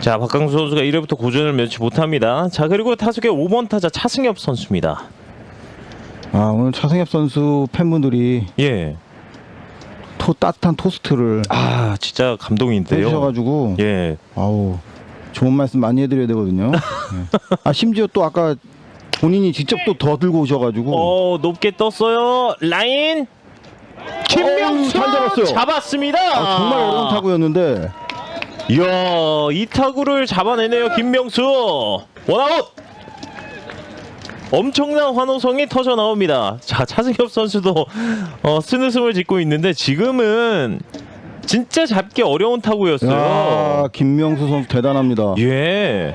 자 박강수 선수가 1회부터 고전을 면치 못합니다. 자 그리고 타석의 5번 타자 차승엽 선수입니다. 아 오늘 차승엽 선수 팬분들이 예. 토 따뜻한 토스트를 아 진짜 감동인데요. 해주셔가지고 예. 아우 좋은 말씀 많이 해드려야 되거든요. 네. 아 심지어 또 아까 본인이 직접 또 더 들고 오셔가지고 어 높게 떴어요. 라인. 김명수 어우, 잘 잡았어요. 잡았습니다. 아, 정말 어려운 타구였는데 이야 이 타구를 잡아내네요 김명수. 원아웃. 엄청난 환호성이 터져 나옵니다. 자 차승엽 선수도 어, 스느스을 짓고 있는데 지금은 진짜 잡기 어려운 야 타구였어요. 김명수 선수 대단합니다. 예.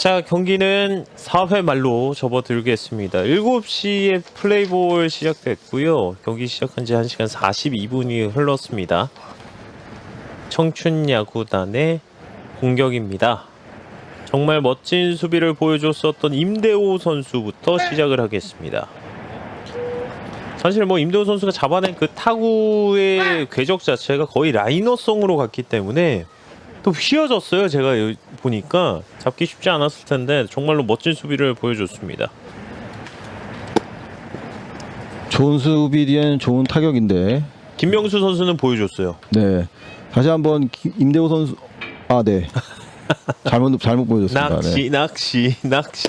자 경기는 4회 말로 접어들겠습니다. 7시에 플레이볼 시작됐고요. 경기 시작한 지 1시간 42분이 흘렀습니다. 청춘 야구단의 공격입니다. 정말 멋진 수비를 보여줬었던 임대호 선수부터 시작을 하겠습니다. 사실 뭐 임대호 선수가 잡아낸 그 타구의 궤적 자체가 거의 라이너성으로 갔기 때문에 또 휘어졌어요. 제가 여- 보니까 잡기 쉽지 않았을 텐데 정말로 멋진 수비를 보여줬습니다. 좋은 수비 뒤에는 좋은 타격인데 김명수 선수는 보여줬어요. 네 다시 한번 기- 임대호 선수 아 네 잘못 잘못 보여줬습니다. 낚시, 네. 낚시, 낚시.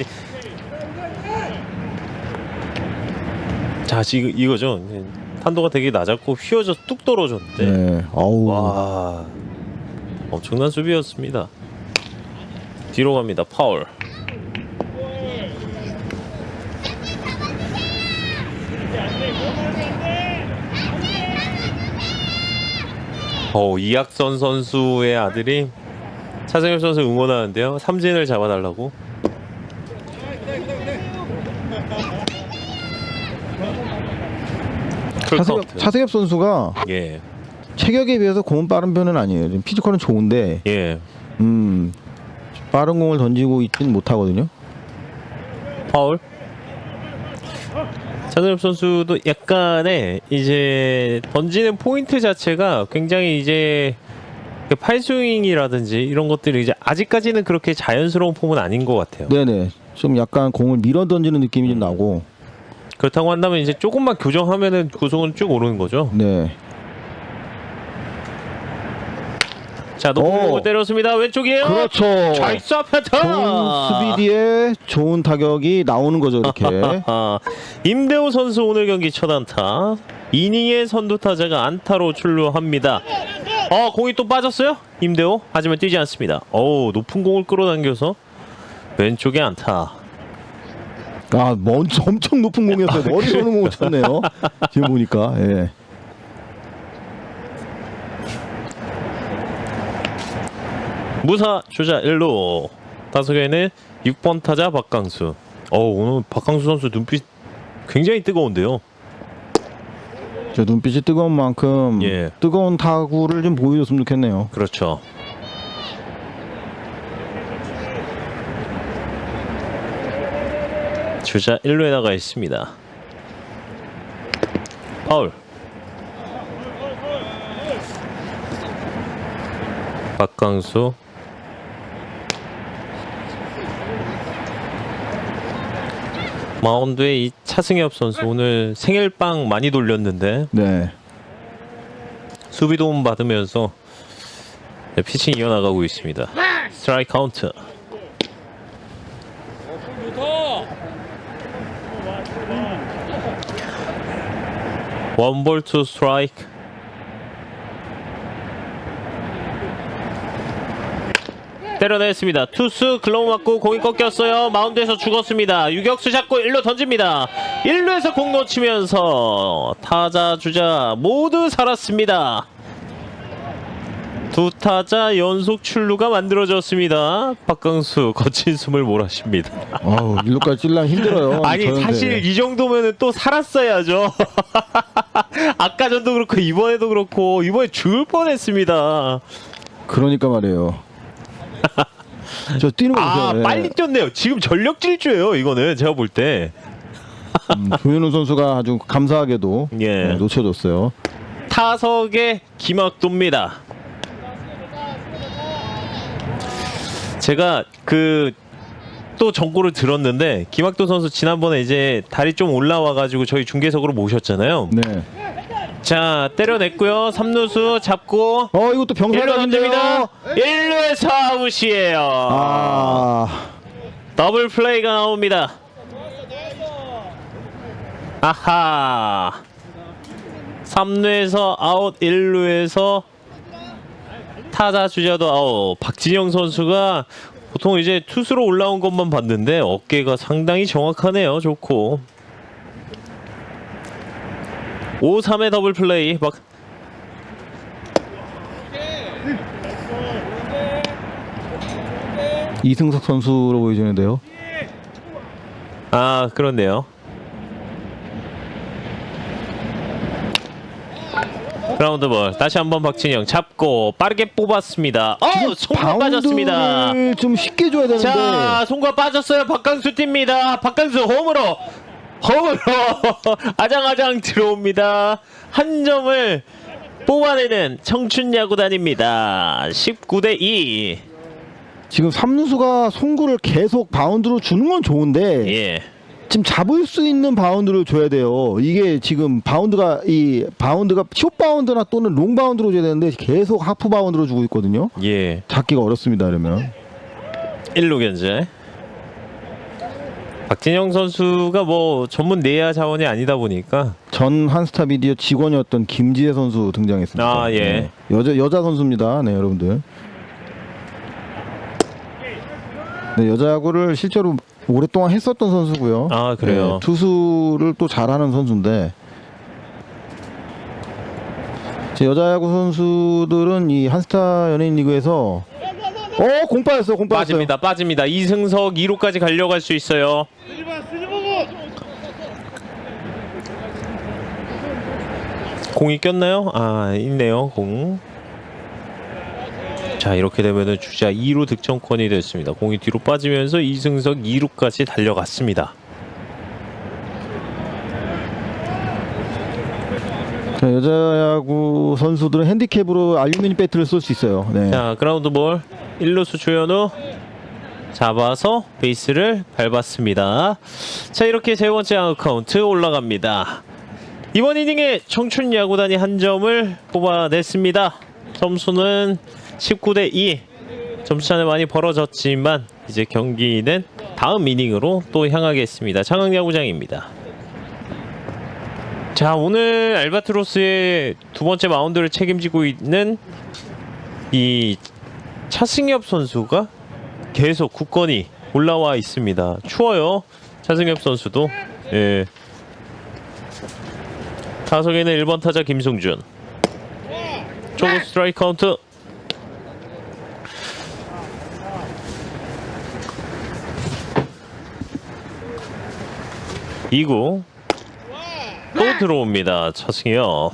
자, 지금 이거죠. 네, 탄도가 되게 낮았고 휘어져 뚝 떨어졌는데. 네. 아우 와, 엄청난 수비였습니다. 뒤로 갑니다. 파울. 어, 이학선 선수의 아들이 차승엽 선수 응원하는데요. 삼진을 잡아달라고. 차승엽, 풀카운트. 차승엽 선수가 예, 체격에 비해서 공은 빠른 편은 아니에요. 지금 피지컬은 좋은데 예. 음 빠른 공을 던지고 있진 못하거든요. 파울. 차승엽 선수도 약간의 이제 던지는 포인트 자체가 굉장히 이제 그 팔스윙이라든지 이런 것들이 이제 아직까지는 그렇게 자연스러운 폼은 아닌 것 같아요. 네네 좀 약간 공을 밀어 던지는 느낌이 좀 나고 그렇다고 한다면 이제 조금만 교정하면은 구속은 쭉 오르는 거죠. 네 자, 높은 오. 공을 때렸습니다. 왼쪽이에요. 그렇죠. 잘 쏴폈다. 좋은 수비 뒤에 좋은 타격이 나오는 거죠 이렇게. 아, 임대호 선수 오늘 경기 첫 안타. 이닝의 선두 타자가 안타로 출루합니다. 어, 공이 또 빠졌어요? 임대호? 하지만 뛰지 않습니다. 어우, 높은 공을 끌어당겨서 왼쪽에 안타. 아, 먼, 엄청 높은 공이었어요. 머리 오는 공을 쳤네요. 지금 보니까. 예. 무사 주자 1루. 타석에는 6번 타자 박강수. 어, 오늘 박강수 선수 눈빛 굉장히 뜨거운데요. 저 눈빛이 뜨거운 만큼 예. 뜨거운 타구를 좀 보여줬으면 좋겠네요. 그렇죠. 주자 1루에 나가 있습니다. 파울. 박강수. 마운드에 이 차승엽 선수 오늘 생일빵 많이 돌렸는데 네. 수비 도움 받으면서 네, 피칭 이어나가고 있습니다. 스트라이크 카운트. 원볼 투 스트라이크. 때려냈습니다. 투수 글로우 맞고 공이 꺾였어요. 마운드에서 죽었습니다. 유격수 잡고 1루 던집니다. 1루에서 공 놓치면서 타자 주자 모두 살았습니다. 두 타자 연속 출루가 만들어졌습니다. 박강수 거친 숨을 몰아쉽니다. 아우 일루까지 찔러 힘들어요. 아니 저런데. 사실 이 정도면은 또 살았어야죠. 아까 전도 그렇고 이번에도 그렇고 이번에 죽을 뻔했습니다. 그러니까 말이에요. 저 뛰는 거 보세요. 아 예. 빨리 뛰었네요. 지금 전력 질주예요. 이거는 제가 볼 때. 음, 조현우 선수가 아주 감사하게도 예. 네, 놓쳐줬어요. 타석의 김학도입니다. 제가 그 또 정보를 들었는데 김학도 선수 지난번에 이제 다리 좀 올라와 가지고 저희 중계석으로 모셨잖아요. 네. 자 때려냈고요. 삼루수 잡고 어 이것도 1루 병살이 던집니다. 아닌데요. 1루에서 아웃이에요. 아 더블 플레이가 나옵니다. 아하. 3루에서 아웃, 1루에서 타자 주자도 아웃. 박진영 선수가 보통 이제 투수로 올라온 것만 봤는데 어깨가 상당히 정확하네요. 좋고. 5-3의 더블 플레이. 박 이승석 선수로 보여지는데요. 아, 그렇네요. 그라운드 볼 다시 한번 박진영 잡고 빠르게 뽑았습니다. 어, 손가 빠졌습니다. 좀 쉽게 줘야 되는데 자, 손가 빠졌어요. 박강수 뜁니다. 박강수 홈으로 홈으로 아장아장 들어옵니다. 한 점을 뽑아내는 청춘 야구단입니다. 19대 2. 지금 삼루수가 송구를 계속 바운드로 주는 건 좋은데 예. 지금 잡을 수 있는 바운드를 줘야 돼요. 이게 지금 바운드가 이 바운드가 숏 바운드나 또는 롱 바운드로 줘야 되는데 계속 하프 바운드로 주고 있거든요. 예. 잡기가 어렵습니다. 그러면 1루 견제. 박진영 선수가 뭐 전문 내야 자원이 아니다 보니까 전 한스타 미디어 직원이었던 김지혜 선수 등장했습니다. 아, 예. 네. 여자 여자 선수입니다. 네, 여러분들. 네, 여자 야구를 실제로 오랫동안 했었던 선수고요. 아, 그래요? 네, 투수를 또 잘하는 선수인데 제 여자 야구 선수들은 이 한스타 연예인 리그에서 어, 공 빠졌어. 공 빠졌어요. 빠집니다. 빠집니다. 이승석 2루까지 갈려갈 수 있어요. 공이 꼈나요? 아, 있네요. 공. 자, 이렇게 되면은 주자 2루 득점권이 됐습니다. 공이 뒤로 빠지면서 이승석 2루까지 달려갔습니다. 자, 여자 야구 선수들은 핸디캡으로 알루미늄 배트를 쏠 수 있어요. 네. 자, 그라운드 볼. 1루수 조현우 잡아서 베이스를 밟았습니다. 자, 이렇게 세 번째 아웃 카운트 올라갑니다. 이번 이닝에 청춘 야구단이 한 점을 뽑아냈습니다. 점수는 19대 2. 점수차는 많이 벌어졌지만 이제 경기는 다음 이닝으로 또 향하겠습니다. 장흥야구장입니다. 자, 오늘 알바트로스의 두 번째 마운드를 책임지고 있는 이 차승엽 선수가 계속 굳건히 올라와 있습니다. 추워요. 차승엽 선수도. 예. 타석에는 1번 타자 김승준. 초구 스트라이크 카운트. 이구또 들어옵니다. 차승엽.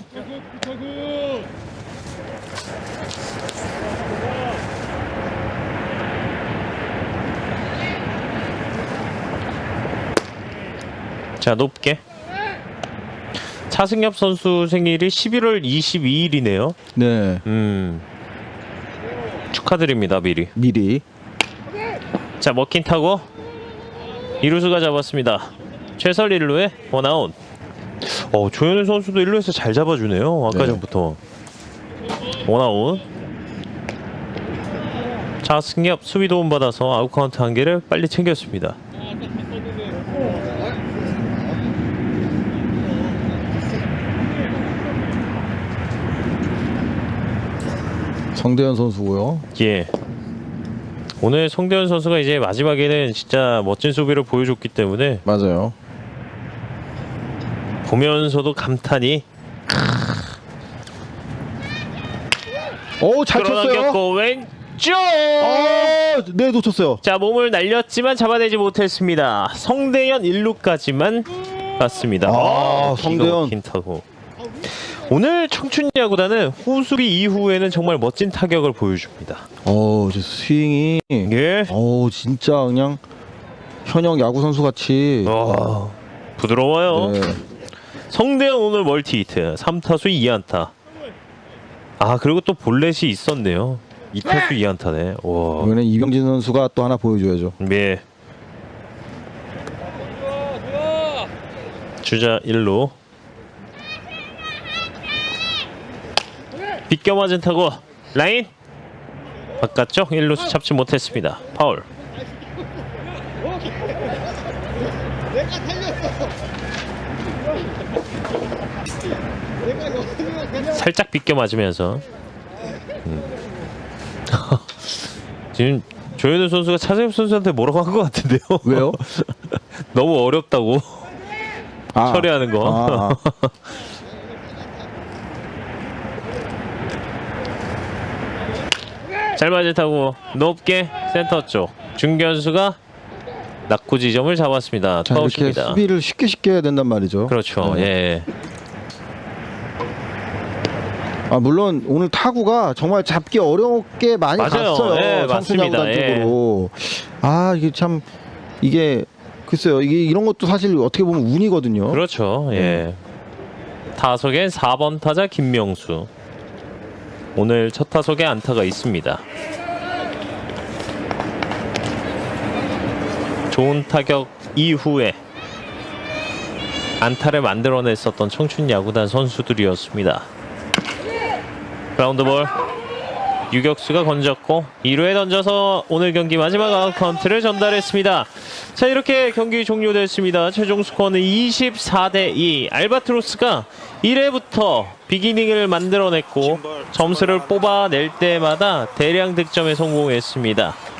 자 높게 차승엽 선수 생일이 11월 22일이네요. 네. 음 축하드립니다 미리. 미리 자 먹힌 타고 이루수가 잡았습니다. 최설 1루에 원아웃. 어 조현우 선수도 1루에서 잘 잡아주네요. 아까 네. 전부터 원아웃. 차승엽 수비 도움 받아서 아웃 카운트 한 개를 빨리 챙겼습니다. 성대현 선수고요. 예. 오늘 송대현 선수가 이제 마지막에는 진짜 멋진 수비를 보여줬기 때문에 맞아요. 보면서도 감탄이 오 잘 쳤어요. 끌어당겼고 왼쪽. 어, 네 놓쳤어요. 자 몸을 날렸지만 잡아내지 못했습니다. 성대현 1루까지만 갔습니다. 아, 성대현. 긴 타구. 오늘 청춘 야구단은 후수비 이후에는 정말 멋진 타격을 보여줍니다. 어, 저 스윙이 예. 어 진짜 그냥 현역 야구 선수 같이. 와, 부드러워요. 네. 성대현 오늘 멀티 히트 3타수 2안타. 아 그리고 또 볼넷이 있었네요. 2타수 2안타네. 와. 이번엔 이병진 선수가 또 하나 보여줘야죠. 네. 주자 1루. 비껴 맞은 타고 라인 바깥쪽 1루수 잡지 못했습니다. 파울. 살짝 비껴 맞으면서 음. 지금 조현우 선수가 차재엽 선수한테 뭐라고 한 것 같은데요? 왜요? 너무 어렵다고 아, 처리하는 거. 아, 아. 잘 맞을 타고 높게 센터 쪽 중견수가 낙구 지점을 잡았습니다. 자, 이렇게 터웃입니다. 수비를 쉽게 쉽게 해야 된단 말이죠. 그렇죠. 네. 예. 아 물론 오늘 타구가 정말 잡기 어렵게 많이 맞아요. 갔어요. 예, 맞습니다. 청춘야구단 예. 쪽으로. 아 이게 참 이게 글쎄요 이게 이런 것도 사실 어떻게 보면 운이거든요. 그렇죠. 예. 네. 타석엔 4번 타자 김명수. 오늘 첫 타석에 안타가 있습니다. 좋은 타격 이후에 안타를 만들어냈었던 청춘 야구단 선수들이었습니다. 라운드볼 유격수가 건졌고 2루에 던져서 오늘 경기 마지막 아웃 카운트를 전달했습니다. 자 이렇게 경기 종료됐습니다. 최종 스코어는 24대 2. 알바트로스가 1회부터 비기닝을 만들어냈고 점수를 뽑아낼 때마다 대량 득점에 성공했습니다.